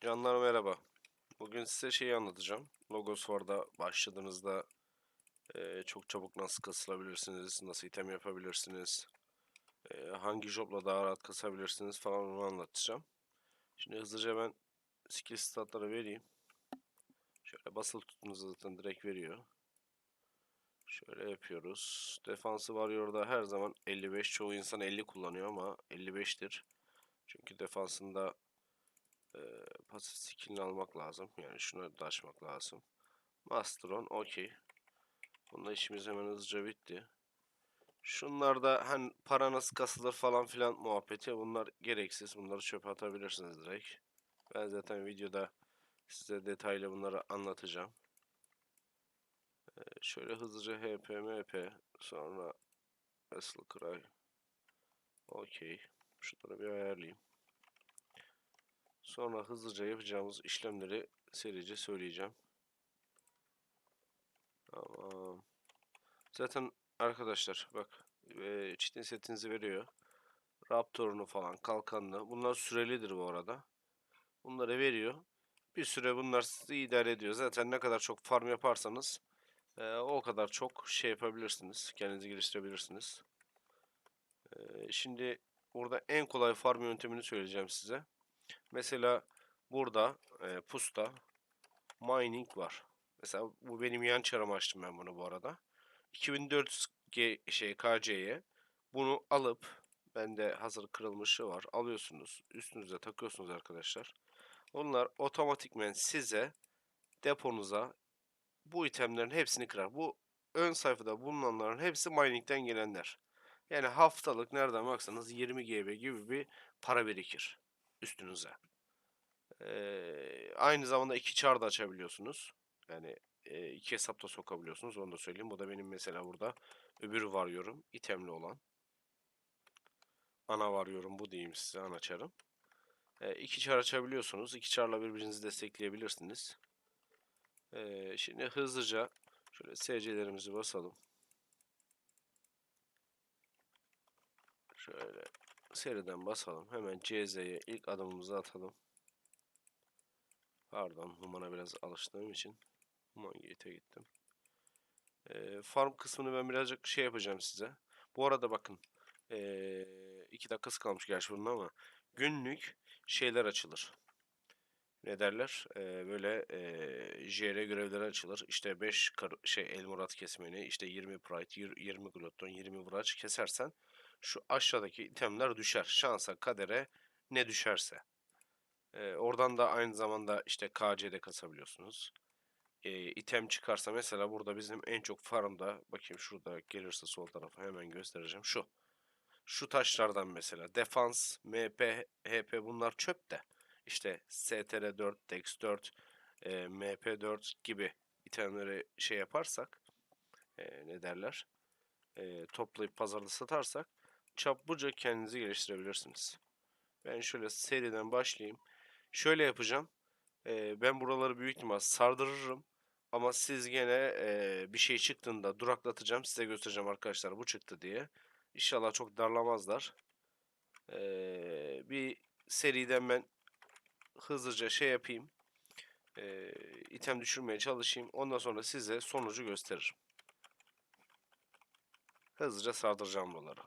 Canlar merhaba. Bugün size şeyi anlatacağım. Logos War'da başladığınızda eee, çok çabuk nasıl kasılabilirsiniz, nasıl item yapabilirsiniz, eee, hangi jobla daha rahat kasabilirsiniz falan onu anlatacağım. Şimdi hızlıca ben skill statları vereyim. Şöyle basılı tutunca zaten direkt veriyor. Şöyle yapıyoruz. Defansı Warrior'da her zaman 55. Çoğu insan 50 kullanıyor ama 55'tir. Çünkü defansında eee pasif skillini almak lazım. Yani şunu da açmak lazım. Masteron okey. Bunda işimiz hemen hızlıca bitti. Şunlar da hani para nasıl kasılır falan filan muhabbeti bunlar gereksiz. Bunları çöpe atabilirsiniz direkt. Ben zaten videoda size detaylı bunları anlatacağım. Ee, şöyle hızlıca HP, MP sonra Vessel Cry. Okey. Şunları bir ayarlayayım. Sonra hızlıca yapacağımız işlemleri serice söyleyeceğim. Tamam. Zaten arkadaşlar bak e, çitin setinizi veriyor. Raptor'unu falan kalkanını. Bunlar sürelidir bu arada. Bunları veriyor. Bir süre bunlar sizi idare ediyor. Zaten ne kadar çok farm yaparsanız e, o kadar çok şey yapabilirsiniz. Kendinizi geliştirebilirsiniz. E, şimdi burada en kolay farm yöntemini söyleyeceğim size. Mesela burada e, pusta mining var. Mesela bu benim yan çarımı açtım ben bunu bu arada. 2400 G şey KC'ye bunu alıp bende hazır kırılmışı var. Alıyorsunuz. Üstünüze takıyorsunuz arkadaşlar. Onlar otomatikmen size deponuza bu itemlerin hepsini kırar. Bu ön sayfada bulunanların hepsi mining'den gelenler. Yani haftalık nereden baksanız 20 GB gibi bir para birikir üstünüze. Ee, aynı zamanda iki çar da açabiliyorsunuz. Yani e, iki hesapta sokabiliyorsunuz. Onu da söyleyeyim. Bu da benim mesela burada öbür varıyorum. itemli olan. Ana varıyorum. Bu diyeyim size ana çarım. E, iki çar açabiliyorsunuz. İki çarla birbirinizi destekleyebilirsiniz. E, şimdi hızlıca şöyle SC'lerimizi basalım. Şöyle seriden basalım. Hemen CZ'ye ilk adımımızı atalım. Pardon, Human'a biraz alıştığım için Human Gate'e gittim. Ee, farm kısmını ben birazcık şey yapacağım size. Bu arada bakın, ee, iki dakikası kalmış gerçi bunun ama günlük şeyler açılır. Ne derler? Ee, böyle ee, JR görevleri açılır. İşte 5 şey Elmurat kesmeni, işte 20 Pride, yir- 20 Glutton, 20 Vraç kesersen şu aşağıdaki itemler düşer. Şansa, kadere ne düşerse. Ee, oradan da aynı zamanda işte KC'de kasabiliyorsunuz. Ee, item çıkarsa mesela burada bizim en çok farmda bakayım şurada gelirse sol tarafa hemen göstereceğim. Şu. Şu taşlardan mesela defans, MP, HP bunlar çöp de. İşte STR4, Dex4, e, MP4 gibi itemleri şey yaparsak e, ne derler? E, toplayıp pazarda satarsak çapbuca kendinizi geliştirebilirsiniz. Ben şöyle seriden başlayayım. Şöyle yapacağım. Ee, ben buraları büyük ihtimal sardırırım. Ama siz gene ee, bir şey çıktığında duraklatacağım. Size göstereceğim arkadaşlar bu çıktı diye. İnşallah çok darlamazlar. Ee, bir seriden ben hızlıca şey yapayım. Ee, item düşürmeye çalışayım. Ondan sonra size sonucu gösteririm. Hızlıca sardıracağım buraları.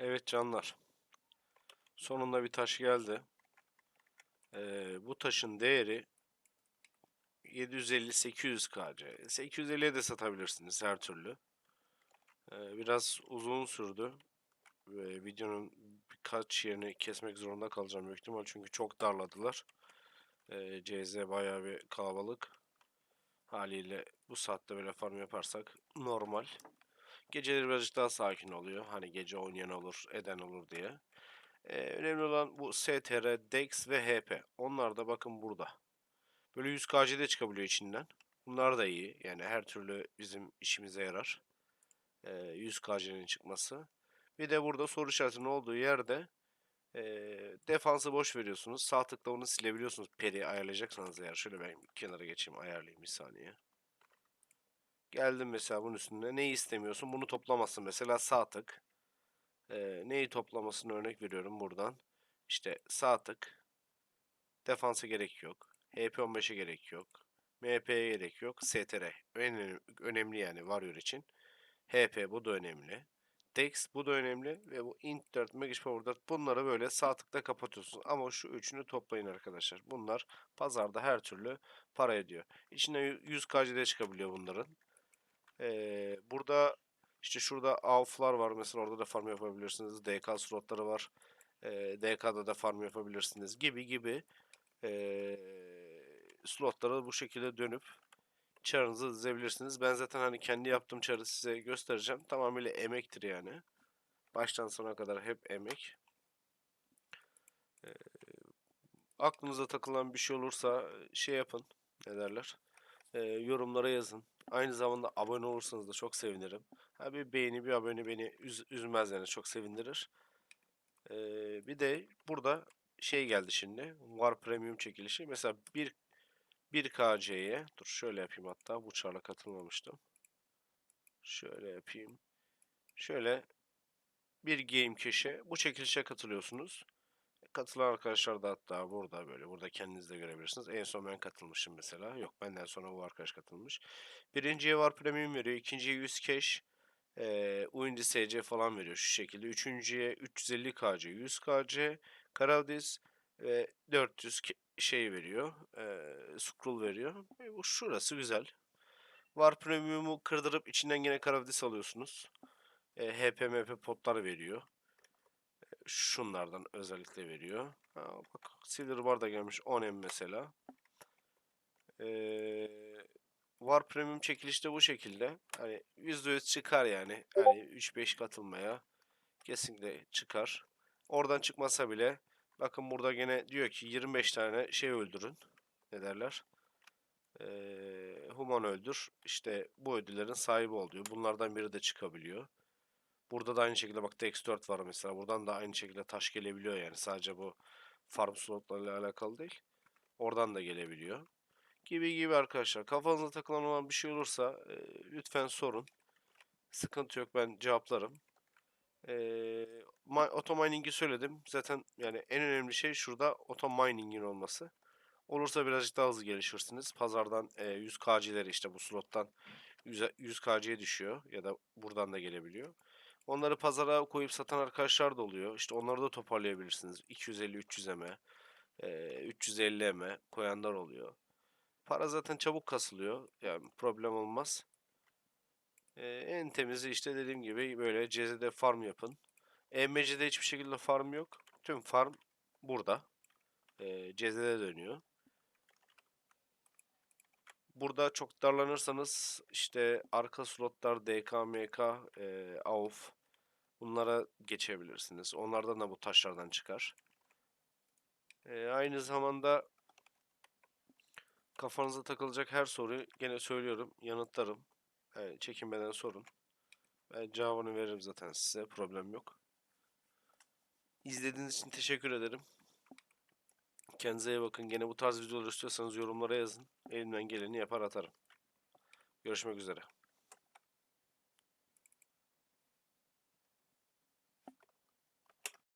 Evet canlar. Sonunda bir taş geldi. Ee, bu taşın değeri 750-800 KC. 850'ye de satabilirsiniz her türlü. Ee, biraz uzun sürdü. Ve videonun birkaç yerini kesmek zorunda kalacağım büyük ihtimal. Çünkü çok darladılar. Ee, CZ bayağı bir kalabalık. Haliyle bu saatte böyle farm yaparsak normal. Geceleri birazcık daha sakin oluyor. Hani gece oynayan olur, eden olur diye. Ee, önemli olan bu STR, DEX ve HP. Onlar da bakın burada. Böyle 100 KC'de çıkabiliyor içinden. Bunlar da iyi. Yani her türlü bizim işimize yarar. Ee, 100 KC'nin çıkması. Bir de burada soru işaretinin olduğu yerde ee, defansı boş veriyorsunuz. Sağ tıkla onu silebiliyorsunuz. Peri ayarlayacaksanız eğer. Şöyle ben kenara geçeyim ayarlayayım bir saniye. Geldim mesela bunun üstünde. Neyi istemiyorsun? Bunu toplamazsın. Mesela sağ tık. Ee, neyi toplamasını örnek veriyorum buradan. İşte sağ tık. Defansa gerek yok. HP15'e gerek yok. MP'ye gerek yok. STR. Önemli, önemli yani Warrior için. HP bu da önemli. Dex bu da önemli ve bu int 4, magic power 4 bunları böyle sağ tıkla kapatıyorsunuz. Ama şu üçünü toplayın arkadaşlar. Bunlar pazarda her türlü para ediyor. İçine 100 KC'de çıkabiliyor bunların. Ee, burada işte şurada AUF'lar var. Mesela orada da farm yapabilirsiniz. DK slotları var. Ee, DK'da da farm yapabilirsiniz gibi gibi ee, slotlara bu şekilde dönüp çarınızı dizebilirsiniz. Ben zaten hani kendi yaptığım çarı size göstereceğim. Tamamıyla emektir yani. Baştan sona kadar hep emek. Ee, aklınıza takılan bir şey olursa şey yapın. Ne derler? Ee, yorumlara yazın. Aynı zamanda abone olursanız da çok sevinirim. Ha, bir beğeni bir abone beni üz üzmez yani çok sevindirir. Ee, bir de burada şey geldi şimdi. War Premium çekilişi. Mesela bir 1KC'ye dur şöyle yapayım hatta bu çarla katılmamıştım. Şöyle yapayım. Şöyle bir game cache'e bu çekilişe katılıyorsunuz. Katılan arkadaşlar da hatta burada böyle burada kendiniz de görebilirsiniz. En son ben katılmışım mesela. Yok benden sonra bu arkadaş katılmış. Birinciye var premium veriyor. ikinciye 100 cash. E, Uindi SC falan veriyor şu şekilde. Üçüncüye 350 KC, 100 KC, Karadis ve 400 şey veriyor. E, scroll veriyor. E, bu şurası güzel. Var Premium'u kırdırıp içinden gene Karadis alıyorsunuz. E, HP MP potlar veriyor. Şunlardan özellikle veriyor. Ha, bak Silver Bar da gelmiş 10M mesela. Eee War Premium çekilişte bu şekilde. Hani %100 çıkar yani. Hani 3-5 katılmaya kesinlikle çıkar. Oradan çıkmasa bile bakın burada gene diyor ki 25 tane şey öldürün. Ne derler? Ee, human öldür. İşte bu ödüllerin sahibi oluyor. Bunlardan biri de çıkabiliyor. Burada da aynı şekilde bak X4 var mesela. Buradan da aynı şekilde taş gelebiliyor yani. Sadece bu farm slotlarıyla alakalı değil. Oradan da gelebiliyor gibi gibi arkadaşlar. Kafanıza takılan olan bir şey olursa e, lütfen sorun. Sıkıntı yok ben cevaplarım. E, Otomining'i söyledim. Zaten yani en önemli şey şurada otomining'in olması. Olursa birazcık daha hızlı gelişirsiniz. Pazardan e, 100 KC'leri işte bu slottan 100, 100 KC'ye düşüyor ya da buradan da gelebiliyor. Onları pazara koyup satan arkadaşlar da oluyor. İşte onları da toparlayabilirsiniz. 250-300 M, e, 350 M koyanlar oluyor. Para zaten çabuk kasılıyor. Yani problem olmaz. En temizi işte dediğim gibi böyle CZ'de farm yapın. EMC'de hiçbir şekilde farm yok. Tüm farm burada. CZ'de dönüyor. Burada çok darlanırsanız işte arka slotlar DK, MK, e, AUF bunlara geçebilirsiniz. Onlardan da bu taşlardan çıkar. E, aynı zamanda Kafanıza takılacak her soruyu gene söylüyorum, yanıtlarım. Yani çekinmeden sorun. Ben cevabını veririm zaten size, problem yok. İzlediğiniz için teşekkür ederim. Kendinize iyi bakın. Gene bu tarz videolar istiyorsanız yorumlara yazın. Elimden geleni yapar atarım. Görüşmek üzere.